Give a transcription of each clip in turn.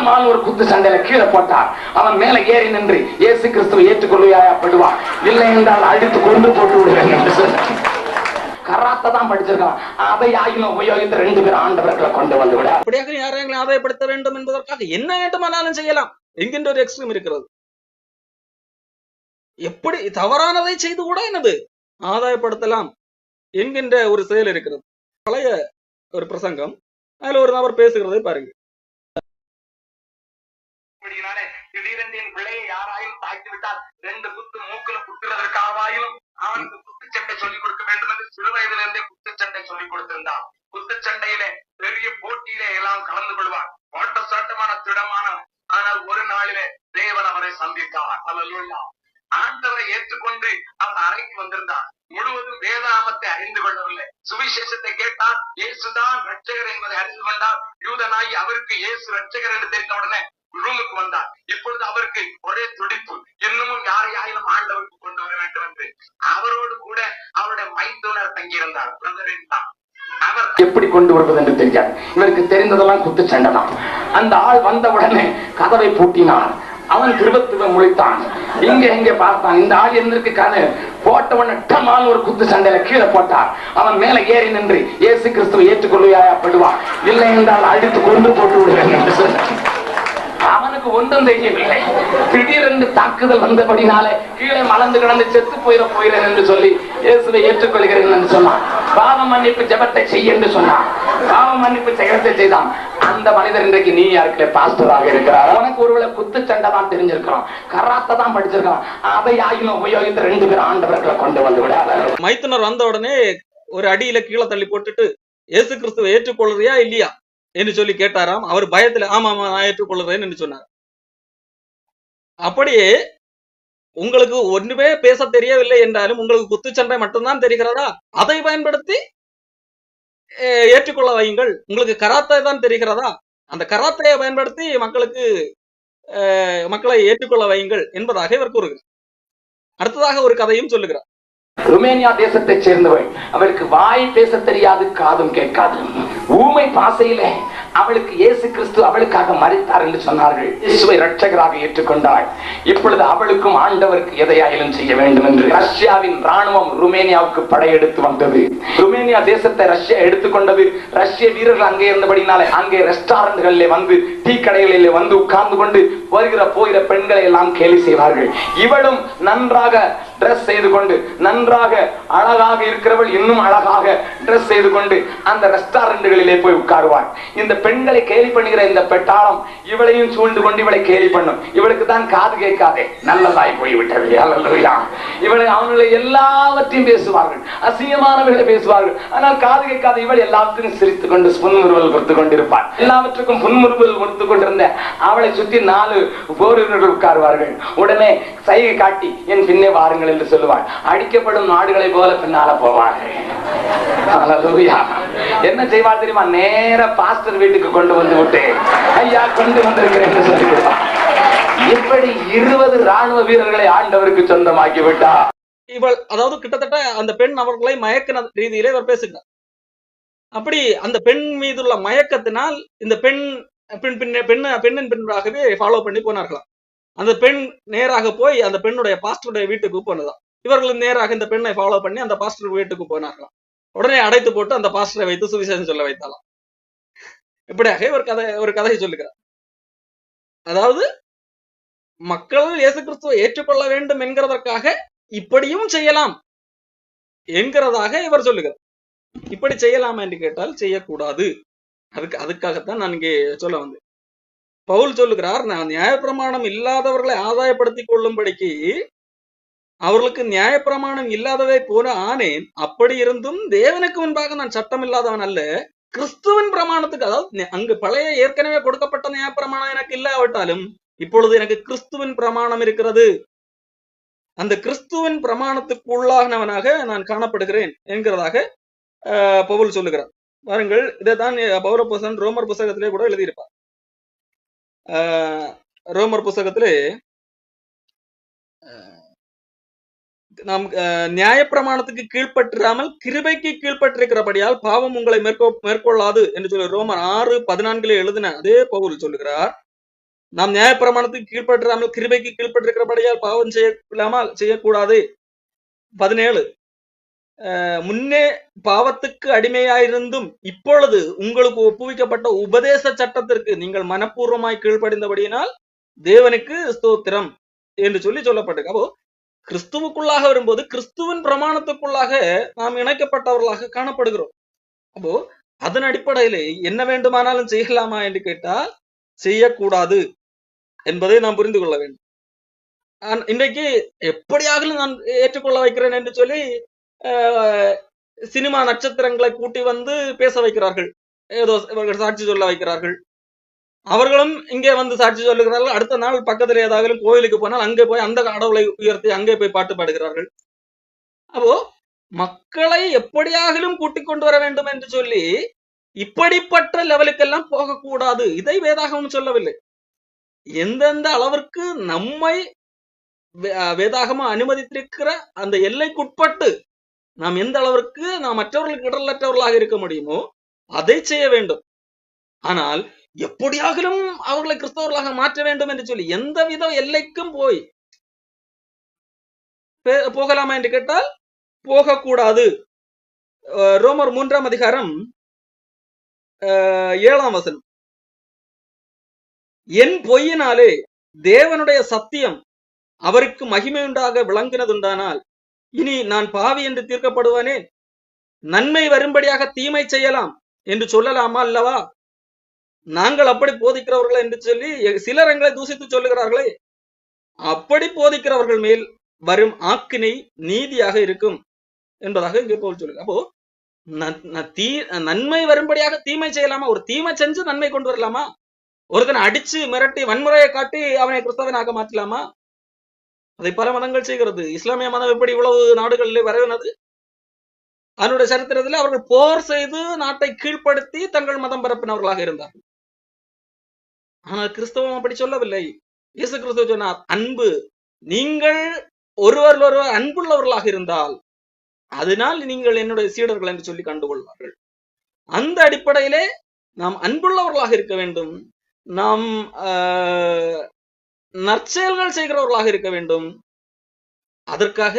டமால் ஒரு குத்து சண்டையில கீழே போட்டார். அவன் மேல ஏறி நின்று இயேசு கிறிஸ்துவை ஏற்றுக்கொள்வையா படுவான் இல்லை என்றால் அடித்து கொண்டு போட்டு விடுவேன் என்று சொன்ன கராத்தை தான் படிச்சிருக்கான். அதை ஆயுதம் உபயோகித்து ரெண்டு பேரும் ஆண்டவர்களை கொண்டு வந்து விட. அப்படியாக யாரையும் ஆதாயப்படுத்த வேண்டும் என்பதற்காக என்ன வேண்டுமானாலும் செய்யலாம். என்கின்ற ஒரு எக்ஸ்ட்ரீம் இருக்கிறது. எப்படி தவறானதை செய்து கூட என்னது? ஆதாயப்படுத்தலாம் என்கின்ற ஒரு செயல் இருக்கிறது. பழைய ஒரு பிரசங்கம். அதுல ஒரு நபர் பேசுகிறதை பாருங்க. திடீரென்று என் பிள்ளையை யாராயும் தாக்கி விட்டால் ரெண்டு குத்து மூக்குல குத்துறதற்காகவும் அவனுக்கு குத்துச்சண்டை சொல்லிக் கொடுக்க வேண்டும் என்று சிறு வயதிலிருந்தே குத்துச்சண்டை சொல்லிக் கொடுத்திருந்தான். குத்துச்சண்டையிலே பெரிய போட்டியிலே எல்லாம் கலந்து கொள்வான். ஓட்ட சாட்டமான திடமான ஆனால் ஒரு நாளிலே தேவன் அவரை சந்தித்தார். அல்லா ஆண்டவரை ஏற்றுக்கொண்டு அவர் அறைக்கு வந்திருந்தான் முழுவதும் வேதாமத்தை அறிந்து கொள்ளவில்லை. சுவிசேஷத்தை கேட்டார் இயேசுதான் ரட்சகர் என்பதை அறிந்து கொண்டார். யூதனாகி அவருக்கு இயேசு ரட்சகர் என்று தெரிந்த உடனே ரூமுக்கு வந்தார். இப்பொழுது அவருக்கு ஒரே துடிப்பு. இன்னமும் யாரையாயிலும் ஆண்டவருக்கு கொண்டு வர வேண்டும் என்று. அவரோடு கூட அவருடைய மைத்துனர் தங்கியிருந்தார். அவர் எப்படி கொண்டு வருவது என்று தெரியாது. இவருக்கு தெரிந்ததெல்லாம் குத்துச்சண்டை தான். அந்த ஆள் வந்தவுடனே கதவை பூட்டினார். அவன் திருபத்துவ முழித்தான் இங்க எங்க பார்த்தான். இந்த ஆள் இருந்திருக்கு கதை. போட்ட உடனே டமால் ஒரு குத்து சண்டையில கீழே போட்டார். அவன் மேல ஏறி நின்று இயேசு கிறிஸ்துவை ஏற்றுக்கொள்வையா படுவான். இல்லை என்றால் அடித்து கொண்டு போட்டு விடுவேன் என்று சொன்னார் அவனுக்கு ஒன்றும் தெரியவில்லை. திடீரென்று தாக்குதல் வந்தபடினாலே கீழே மலர்ந்து கிடந்து செத்து போயிட போகிறேன் என்று சொல்லி இயேசுவை ஏற்றுக்கொள்கிறேன் என்று சொன்னான். பாவ மன்னிப்பு ஜெபத்தை செய் என்று சொன்னான். பாவ மன்னிப்பு ஜெபத்தை செய்தான். அந்த மனிதர் இன்றைக்கு நீ யாருக்கே பாஸ்டராக இருக்கிறார். அவனுக்கு ஒருவேளை குத்து சண்டை தான் தெரிஞ்சிருக்கிறோம். கராத்தை தான் படிச்சிருக்கான் அதை ஆயுதம் உபயோகித்து ரெண்டு பேரும் ஆண்டவர்களை கொண்டு வந்து விடாத மைத்துனர் வந்த உடனே ஒரு அடியில கீழே தள்ளி போட்டுட்டு இயேசு கிறிஸ்துவை ஏற்றுக்கொள்றியா இல்லையா? என்று சொல்லி கேட்டாராம். அவர் பயத்துல ஆமா ஆமா நான் ஏற்றுக்கொள்றேன் என்று சொன்னார். அப்படியே உங்களுக்கு ஒன்றுமே பேச தெரியவில்லை என்றாலும் உங்களுக்கு குத்துச்சண்டை மட்டும்தான் தெரிகிறதா? அதை பயன்படுத்தி அஹ், ஏற்றுக்கொள்ள வையுங்கள். உங்களுக்கு கராத்தே தான் தெரிகிறதா? அந்த கராத்தையை பயன்படுத்தி மக்களுக்கு அஹ், மக்களை ஏற்றுக்கொள்ள வையுங்கள் என்பதாக இவர் கூறுகிறார். அடுத்ததாக ஒரு கதையும் சொல்லுகிறார். ருமேனியா தேசத்தை சேர்ந்தவள். அவளுக்கு வாய் பேச தெரியாது காதும் கேட்காது. ஊமை பாசையிலே அவளுக்கு இயேசு கிறிஸ்து அவளுக்காக மறித்தார் என்று சொன்னார்கள். இயேசுவை ரட்சகராக ஏற்றுக்கொண்டாள். இப்பொழுது அவளுக்கும் ஆண்டவருக்கு எதையாயிலும் செய்ய வேண்டும் என்று ரஷ்யாவின் ராணுவம் ருமேனியாவுக்கு படையெடுத்து வந்தது. ருமேனியா தேசத்தை ரஷ்யா எடுத்துக்கொண்டது ரஷ்ய வீரர்கள் அங்கே இருந்தபடினாலே அங்கே ரெஸ்டாரண்ட்களிலே வந்து டீ கடைகளிலே வந்து உட்கார்ந்து கொண்டு வருகிற போகிற பெண்களை எல்லாம் கேலி செய்வார்கள். இவளும் நன்றாக ட்ரெஸ் செய்து கொண்டு நன்றாக அழகாக இருக்கிறவள் இன்னும் அழகாக ட்ரெஸ் செய்து கொண்டு அந்த ரெஸ்டாரண்ட்களிலே போய் உட்காருவாள். இந்த பெண்களை கேலி பண்ணுகிற இந்த பெட்டாளம் இவளையும் சூழ்ந்து கொண்டு இவளை கேலி பண்ணும். இவளுக்கு தான் காது கேட்காதே. நல்லதாய் போய்விட்டது இவளை அவங்களை எல்லாவற்றையும் பேசுவார்கள். அசிங்கமானவர்களை பேசுவார்கள். ஆனால் காது கேட்காத இவள் எல்லாத்தையும் சிரித்துக் கொண்டு புன்முறுவல் கொடுத்து கொண்டிருப்பாள். எல்லாவற்றுக்கும் புன்முறுவல் கொடுத்து கொண்டிருந்த அவளை சுற்றி நாலு போரினர்கள் உட்காருவார்கள். உடனே சைகை காட்டி என் பின்னே வாருங்கள் என்று சொல்லுவாள். அடிக்கப்படும் நாடுகளை போல பின்னால போவார்கள். என்ன செய்வாள் தெரியுமா? நேர பாஸ்டர் வீடு வீட்டுக்கு கொண்டு வந்து விட்டேன். ஐயா கொண்டு வந்திருக்கிறேன் என்று சொல்லி எப்படி இருபது ராணுவ வீரர்களை ஆண்டவருக்கு சொந்தமாக்கி விட்டா? இவள் அதாவது கிட்டத்தட்ட அந்த பெண் அவர்களை மயக்கின ரீதியிலே இவர் பேசுகிறார். அப்படி அந்த பெண் மீதுள்ள மயக்கத்தினால் இந்த பெண் பெண் பின்ன பெண் பெண்ணின் பின்பாகவே ஃபாலோ பண்ணி போனார்களாம். அந்த பெண் நேராக போய் அந்த பெண்ணுடைய பாஸ்டருடைய வீட்டுக்கு போனதாம். இவர்கள் நேராக இந்த பெண்ணை ஃபாலோ பண்ணி அந்த பாஸ்டர் வீட்டுக்கு போனார்களாம். உடனே அடைத்து போட்டு அந்த பாஸ்டரை வைத்து சுவிசேஷம் சொல்ல வைத்தாலாம் இப்படியாக ஒரு கதை ஒரு கதையை சொல்லுகிறார். அதாவது மக்கள் இயேசு கிறிஸ்துவை ஏற்றுக்கொள்ள வேண்டும் என்கிறதற்காக இப்படியும் செய்யலாம் என்கிறதாக இவர் சொல்லுகிறார். இப்படி செய்யலாமா என்று கேட்டால் செய்யக்கூடாது. அதுக்கு அதுக்காகத்தான் நான் இங்கே சொல்ல வந்தேன். பவுல் சொல்லுகிறார் நான் நியாயப்பிரமாணம் இல்லாதவர்களை ஆதாயப்படுத்திக் கொள்ளும்படிக்கு அவர்களுக்கு நியாயப்பிரமாணம் இல்லாததை போல ஆனேன். அப்படி இருந்தும் தேவனுக்கு முன்பாக நான் சட்டம் இல்லாதவன் அல்ல. கிறிஸ்துவின் பிரமாணத்துக்கு அதாவது அங்கு பழைய ஏற்கனவே கொடுக்கப்பட்ட நியாயப்பிரமாணம் எனக்கு இல்லாவிட்டாலும் இப்பொழுது எனக்கு கிறிஸ்துவின் பிரமாணம் இருக்கிறது. அந்த கிறிஸ்துவின் பிரமாணத்துக்கு உள்ளானவனாக நான் காணப்படுகிறேன் என்கிறதாக ஆஹ், பவுல் சொல்லுகிறார். பாருங்கள் இதைத்தான் பௌர புசன் ரோமர் புஸ்தகத்திலே கூட எழுதியிருப்பார். ஆஹ், ரோமர் புஸ்தகத்திலே நாம் ஆஹ், நியாயப்பிரமாணத்துக்கு கீழ்ப்பற்றிராமல் கிருபைக்கு கீழ்ப்பட்டிருக்கிறபடியால் பாவம் உங்களை மேற்கோ மேற்கொள்ளாது என்று சொல்லி ரோமர் ஆறு பதினான்கிலே எழுதின அதே பவுல் சொல்லுகிறார். நாம் நியாயப்பிரமாணத்துக்கு கீழ்ப்பற்றாமல் கிருபைக்கு கீழ்ப்பட்டிருக்கிறபடியால் பாவம் செய்யலாமல் செய்யக்கூடாது? பதினேழு. முன்னே பாவத்துக்கு அடிமையாயிருந்தும் இப்பொழுது உங்களுக்கு ஒப்புவிக்கப்பட்ட உபதேச சட்டத்திற்கு நீங்கள் மனப்பூர்வமாய் கீழ்ப்படிந்தபடியினால் தேவனுக்கு ஸ்தோத்திரம் என்று சொல்லி சொல்லப்பட்டிருக்கு. அப்போ கிறிஸ்துவுக்குள்ளாக வரும்போது கிறிஸ்துவின் பிரமாணத்துக்குள்ளாக நாம் இணைக்கப்பட்டவர்களாக காணப்படுகிறோம். அப்போ அதன் அடிப்படையிலே என்ன வேண்டுமானாலும் செய்யலாமா என்று கேட்டால் செய்யக்கூடாது என்பதை நாம் புரிந்து கொள்ள வேண்டும். இன்றைக்கு எப்படியாகலும் நான் ஏற்றுக்கொள்ள வைக்கிறேன் என்று சொல்லி சினிமா நட்சத்திரங்களை கூட்டி வந்து பேச வைக்கிறார்கள். ஏதோ இவர்கள் சாட்சி சொல்ல வைக்கிறார்கள். அவர்களும் இங்கே வந்து சாட்சி சொல்லுகிறார்கள். அடுத்த நாள் பக்கத்தில் ஏதாவது கோயிலுக்கு போனால் அங்கே போய் அந்த கடவுளை உயர்த்தி அங்கே போய் பாட்டு பாடுகிறார்கள். அப்போ மக்களை எப்படியாகிலும் கூட்டிக் கொண்டு வர வேண்டும் என்று சொல்லி இப்படிப்பட்ட லெவலுக்கெல்லாம் போகக்கூடாது. இதை வேதாகமம் சொல்லவில்லை. எந்தெந்த அளவிற்கு நம்மை வே- அனுமதித்திருக்கிற அந்த எல்லைக்குட்பட்டு நாம் எந்த அளவிற்கு நாம் மற்றவர்களுக்கு இடலற்றவர்களாக இருக்க முடியுமோ அதை செய்ய வேண்டும். ஆனால் எப்படியாகிலும் அவர்களை கிறிஸ்தவர்களாக மாற்ற வேண்டும் என்று சொல்லி எந்த வித எல்லைக்கும் போய் போகலாமா என்று கேட்டால் போகக்கூடாது. ரோமர் மூன்றாம் அதிகாரம் ஏழாம் வசனம். என் பொய்யினாலே தேவனுடைய சத்தியம் அவருக்கு மகிமையுண்டாக விளங்கினதுண்டானால் இனி நான் பாவி என்று தீர்க்கப்படுவானே? நன்மை வரும்படியாக தீமை செய்யலாம் என்று சொல்லலாமா அல்லவா? நாங்கள் அப்படி போதிக்கிறவர்கள் என்று சொல்லி சிலர் எங்களை தூசித்து சொல்லுகிறார்களே. அப்படி போதிக்கிறவர்கள் மேல் வரும் ஆக்கினை நீதியாக இருக்கும் என்பதாக இங்கே போல் சொல்லுங்க அப்போ தீ நன்மை வரும்படியாக தீமை செய்யலாமா? ஒரு தீமை செஞ்சு நன்மை கொண்டு வரலாமா? ஒருத்தனை அடிச்சு மிரட்டி வன்முறையை காட்டி அவனை கிறிஸ்தவனாக மாற்றலாமா? அதை பல மதங்கள் செய்கிறது. இஸ்லாமிய மதம் எப்படி இவ்வளவு நாடுகளிலே வரவினது? அதனுடைய சரித்திரத்தில் அவர்கள் போர் செய்து நாட்டை கீழ்ப்படுத்தி தங்கள் மதம் பரப்பினவர்களாக இருந்தார்கள். ஆனால் கிறிஸ்தவம் அப்படி சொல்லவில்லை. இயேசு கிறிஸ்துவ சொன்னார் அன்பு நீங்கள் ஒருவர் ஒருவர் அன்புள்ளவர்களாக இருந்தால் அதனால் நீங்கள் என்னுடைய சீடர்கள் என்று சொல்லி கண்டுகொள்வார்கள். அந்த அடிப்படையிலே நாம் அன்புள்ளவர்களாக இருக்க வேண்டும். நாம் ஆஹ், நற்செயல்கள் செய்கிறவர்களாக இருக்க வேண்டும். அதற்காக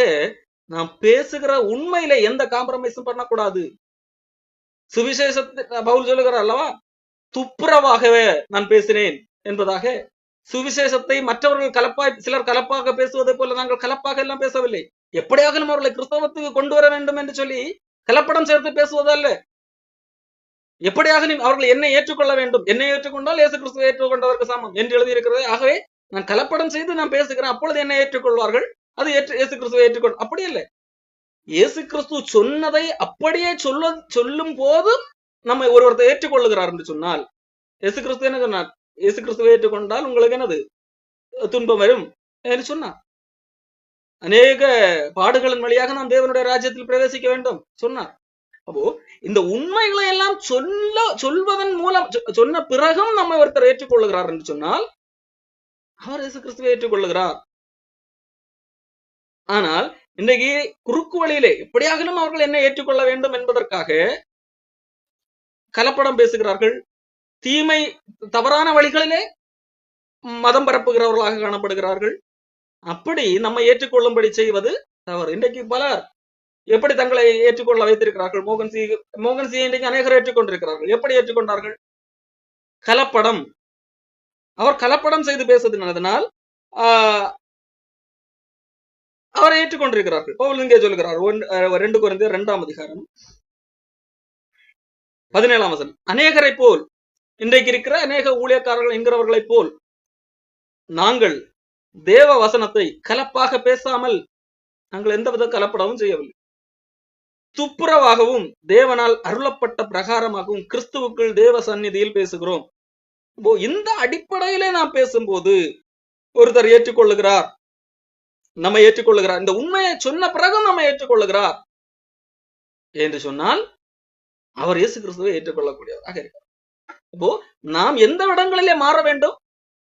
நாம் பேசுகிற உண்மையில எந்த காம்ப்ரமைஸும் பண்ணக்கூடாது. சுவிசேஷத்தை பவுல் சொல்லுகிறார் அல்லவா? துப்புரவாகவே நான் பேசினேன் என்பதாக சுவிசேஷத்தை மற்றவர்கள் கலப்பாய் சிலர் கலப்பாக பேசுவதை போல நாங்கள் கலப்பாக எல்லாம் பேசவில்லை. எப்படியாகலும் அவர்களை கிறிஸ்தவத்துக்கு கொண்டு வர வேண்டும் என்று சொல்லி கலப்படம் சேர்த்து பேசுவதல்ல. எப்படியாக நீ அவர்கள் என்னை ஏற்றுக்கொள்ள வேண்டும். என்னை ஏற்றுக்கொண்டால் இயேசு கிறிஸ்துவை ஏற்றுக்கொண்டவருக்கு சமம் என்று எழுதியிருக்கிறது. ஆகவே நான் கலப்படம் செய்து நான் பேசுகிறேன். அப்பொழுது என்னை ஏற்றுக்கொள்வார்கள். அது ஏற்று இயேசு கிறிஸ்துவை ஏற்றுக்கொள் அப்படி இல்லை. இயேசு கிறிஸ்து சொன்னதை அப்படியே சொல்ல சொல்லும் போது நம்ம ஒரு ஒருத்தர் ஏற்றுக்கொள்ளுகிறார் என்று சொன்னால் இயேசு கிறிஸ்து என்ன சொன்னார்? இயேசு கிறிஸ்துவை ஏற்றுக்கொண்டால் உங்களுக்கு என்னது? துன்பம் வரும் என்று சொன்னார். அநேக பாடுகளின் வழியாக நாம் தேவனுடைய ராஜ்யத்தில் பிரவேசிக்க வேண்டும் சொன்னார். அப்போ இந்த உண்மைகளை எல்லாம் சொல்ல சொல்வதன் மூலம் சொன்ன பிறகும் நம்ம ஒருத்தர் ஏற்றுக்கொள்ளுகிறார் என்று சொன்னால் அவர் இயேசு கிறிஸ்துவை ஏற்றுக்கொள்ளுகிறார். ஆனால் இன்றைக்கு குறுக்கு வழியிலே எப்படியாகிலும் அவர்கள் என்ன ஏற்றுக்கொள்ள வேண்டும் என்பதற்காக கலப்படம் பேசுகிறார்கள். தீமை தவறான வழிகளிலே மதம் பரப்புகிறவர்களாக காணப்படுகிறார்கள். அப்படி நம்மை ஏற்றுக்கொள்ளும்படி செய்வது தவறு. இன்றைக்கு பலர் எப்படி தங்களை ஏற்றுக்கொள்ள வைத்திருக்கிறார்கள்? மோகன் சி மோகன் சி இன்றைக்கு அநேகர் ஏற்றுக்கொண்டிருக்கிறார்கள். எப்படி ஏற்றுக்கொண்டார்கள்? கலப்படம். அவர் கலப்படம் செய்து பேசுவதனால் ஆஹ், அவரை ஏற்றுக்கொண்டிருக்கிறார்கள். பவுல் இங்கே சொல்கிறார் ஒன்- ரெண்டு குறைந்த இரண்டாம் அதிகாரம். பதினேழாம் வசனம். அநேகரை போல் இன்றைக்கு இருக்கிற அநேக ஊழியக்காரர்கள் என்கிறவர்களைப் போல் நாங்கள் தேவ வசனத்தை கலப்பாக பேசாமல் நாங்கள் எந்தவித கலப்படவும் செய்யவில்லை. துப்புரவாகவும் தேவனால் அருளப்பட்ட பிரகாரமாகவும் கிறிஸ்துவுக்குள் தேவ சந்நிதியில் பேசுகிறோம். இப்போ இந்த அடிப்படையிலே நாம் பேசும்போது ஒருத்தர் ஏற்றுக்கொள்ளுகிறார் நம்ம ஏற்றுக்கொள்ளுகிறார். இந்த உண்மையை சொன்ன பிறகு நம்ம ஏற்றுக்கொள்ளுகிறார். என்று சொன்னால் அவர் இயேசு கிறிஸ்துவை ஏற்றுக்கொள்ளக்கூடியவராக இருக்கிறார் இப்போ நாம் எந்த இடங்களிலே மாற வேண்டும்?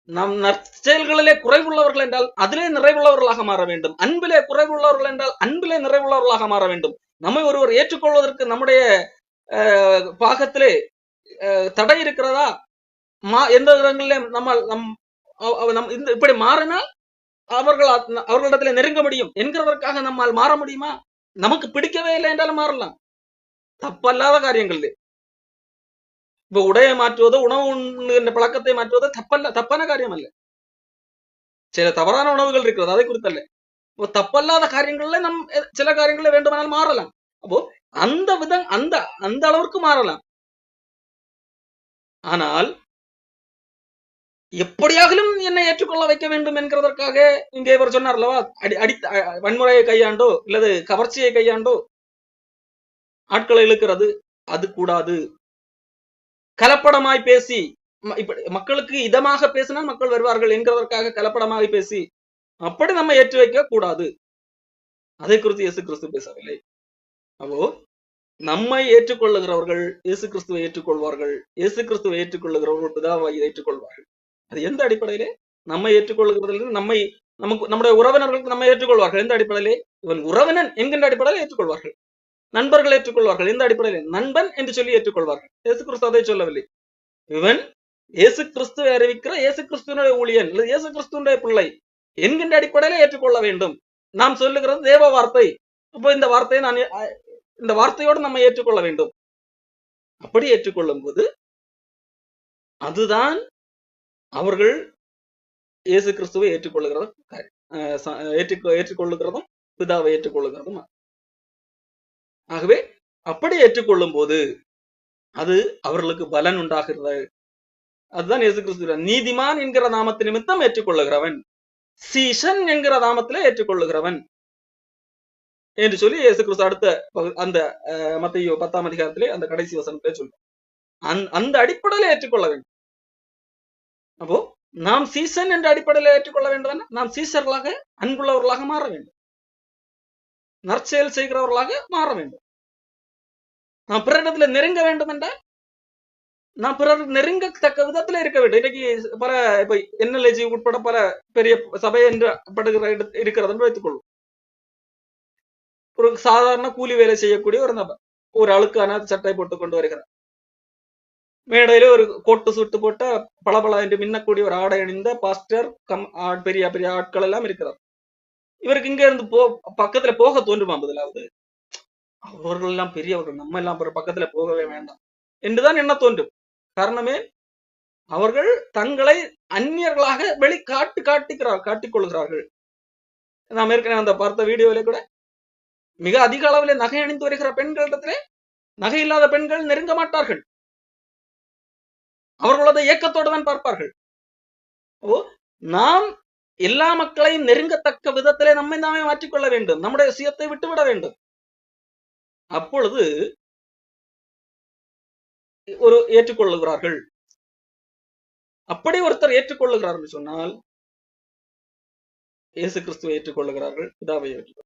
நாம் நற்செயல்களிலே குறைவுள்ளவர்கள் என்றால் அதிலே நிறைவுள்ளவர்களாக மாற வேண்டும். அன்பிலே குறைவுள்ளவர்கள் என்றால் அன்பிலே நிறைவுள்ளவர்களாக மாற வேண்டும். நம்மை ஒருவர் ஏற்றுக்கொள்வதற்கு நம்முடைய பாகத்திலே தடை இருக்கிறதா? மா எந்த இடங்களிலே நம்ம நம் நம் இந்த இப்படி மாறினால் அவர்கள் அவர்களிடத்திலே அவர்களிடத்துல நெருங்க முடியும். என்கிறதற்காக நம்மால் மாற முடியுமா? நமக்கு பிடிக்கவே இல்லை என்றாலும் மாறலாம். தப்பல்லாத காரியங்கள். இப்ப உடையை மாற்றுவதோ உணவு உண்ணுகின்ற பழக்கத்தை மாற்றுவதோ தப்பல்ல தப்பான காரியம் அல்ல சில தவறான உணவுகள் இருக்கிறது அதை குறித்தல்ல. இப்போ தப்பல்லாத காரியங்கள்ல நம் சில காரியங்கள்ல வேண்டுமானால் மாறலாம். அப்போ அந்த விதம் அந்த அந்த அளவிற்கு மாறலாம். ஆனால் எப்படியாகலும் என்னை ஏற்றுக்கொள்ள வைக்க வேண்டும் என்கிறதற்காக இங்கே இவர் சொன்னார் அல்லவா? அடி அடி வன்முறையை கையாண்டோ இல்லது கவர்ச்சியை கையாண்டோ ஆட்களை இழுக்கிறது அது கூடாது. கலப்படமாய் பேசி இப்படி மக்களுக்கு இதமாக பேசினால் மக்கள் வருவார்கள் என்கிறதற்காக கலப்படமாய் பேசி அப்படி நம்ம ஏற்றி வைக்க கூடாது. அதை குறித்து இயேசு கிறிஸ்து பேசவில்லை. அப்போ நம்மை ஏற்றுக்கொள்ளுகிறவர்கள் இயேசு கிறிஸ்துவை ஏற்றுக்கொள்வார்கள் இயேசு கிறிஸ்துவை ஏற்றுக்கொள்ளுகிறவர்கள் பிதாவை ஏற்றுக்கொள்வார்கள். அது எந்த அடிப்படையிலே? நம்மை ஏற்றுக்கொள்ளுகிறதில் நம்மை நமக்கு நம்முடைய உறவினர்களுக்கு நம்மை ஏற்றுக்கொள்வார்கள். எந்த அடிப்படையிலே? இவன் உறவினன் என்கின்ற அடிப்படையில் ஏற்றுக்கொள்வார்கள். நண்பர்கள் ஏற்றுக்கொள்வார்கள். எந்த அடிப்படையில்? நண்பன் என்று சொல்லி ஏற்றுக்கொள்வார்கள் இயேசு கிறிஸ்து அதை சொல்லவில்லை. இவன் இயேசு கிறிஸ்துவை அறிவிக்கிற இயேசு கிறிஸ்துவனுடைய ஊழியன் அல்லது இயேசு கிறிஸ்துவனுடைய பிள்ளை என்கின்ற அடிப்படையில ஏற்றுக்கொள்ள வேண்டும். நாம் சொல்லுகிறது தேவ வார்த்தை. அப்போ இந்த வார்த்தையை நான் இந்த வார்த்தையோடு நம்ம ஏற்றுக்கொள்ள வேண்டும். அப்படி ஏற்றுக்கொள்ளும் போது அதுதான் அவர்கள் இயேசு கிறிஸ்துவை ஏற்றுக்கொள்ளுகிறதும் ஏற்றுக்கொள்ளுகிறதும் பிதாவை ஏற்றுக்கொள்ளுகிறதும் ஆகவே அப்படி ஏற்றுக்கொள்ளும் போது அது அவர்களுக்கு பலன் உண்டாகிறது. அதுதான் இயேசு கிறிஸ்து நீதிமான் என்கிற நாமத்து நிமித்தம் ஏற்றுக்கொள்ளுகிறவன் சீசன் என்கிற நாமத்திலே ஏற்றுக்கொள்ளுகிறவன் என்று சொல்லி இயேசு கிறிஸ்து அடுத்த பகு- அந்த அஹ், பத்தாம் அதிகாரத்திலே அந்த கடைசி வசனத்திலே சொல்றார். அந் அந்த அடிப்படையில ஏற்றுக்கொள்ள வேண்டும். அப்போ நாம் சீசன் என்ற அடிப்படையில ஏற்றுக்கொள்ள வேண்டும் நாம் சீசர்களாக அன்புள்ளவர்களாக மாற வேண்டும். நற்செயல் செய்கிறவர்களாக மாற வேண்டும். நான் பிறரிடத்துல நெருங்க வேண்டும் என்றால் நான் பிறர் நெருங்கத்தக்க விதத்துல இருக்க வேண்டும். இன்னைக்கு பல இப்ப என்எல்ஏஜி உட்பட பல பெரிய சபை என்று படுகிற இருக்கிறது என்று வைத்துக் கொள்வோம். ஒரு சாதாரண கூலி வேலை செய்யக்கூடிய ஒரு நபர் ஒரு அழுக்கான சட்டை போட்டு கொண்டு வருகிறார். மேடையில ஒரு கோட்டு சுட்டு போட்ட பளபள என்று மின்னக்கூடிய ஒரு ஆடை அணிந்த பாஸ்டர் கம் பெரிய பெரிய ஆட்கள் எல்லாம் இருக்கிறார். இவருக்கு இங்க இருந்து போ பக்கத்துல போக தோன்றுமா முதலாவது? அவர்கள் எல்லாம் பெரியவர்கள் நம்ம எல்லாம் பக்கத்துல போகவே வேண்டாம். என்றுதான் என்ன தோன்றும்? காரணமே அவர்கள் தங்களை அந்நியர்களாக வெளி காட்டு காட்டுகிறார் காட்டிக் கொள்கிறார்கள் நாம் ஏற்கனவே அந்த பார்த்த வீடியோவிலே கூட மிக அதிக அளவில் நகை அணிந்து வருகிற பெண்களிடத்திலே நகை இல்லாத பெண்கள் நெருங்க மாட்டார்கள். அவர்களது இயக்கத்தோடு தான் பார்ப்பார்கள். ஓ நாம் எல்லா மக்களையும் நெருங்கத்தக்க விதத்திலே நம்மை நாமே மாற்றிக்கொள்ள வேண்டும். நம்முடைய சுயத்தை விட்டுவிட வேண்டும். அப்பொழுது ஒரு ஏற்றுக்கொள்ளுகிறார்கள். அப்படி ஒருத்தர் ஏற்றுக்கொள்ளுகிறார்கள் சொன்னால் இயேசு கிறிஸ்துவை ஏற்றுக்கொள்ளுகிறார்கள் பிதாவை ஏற்றுக்கொள்கிறார்கள்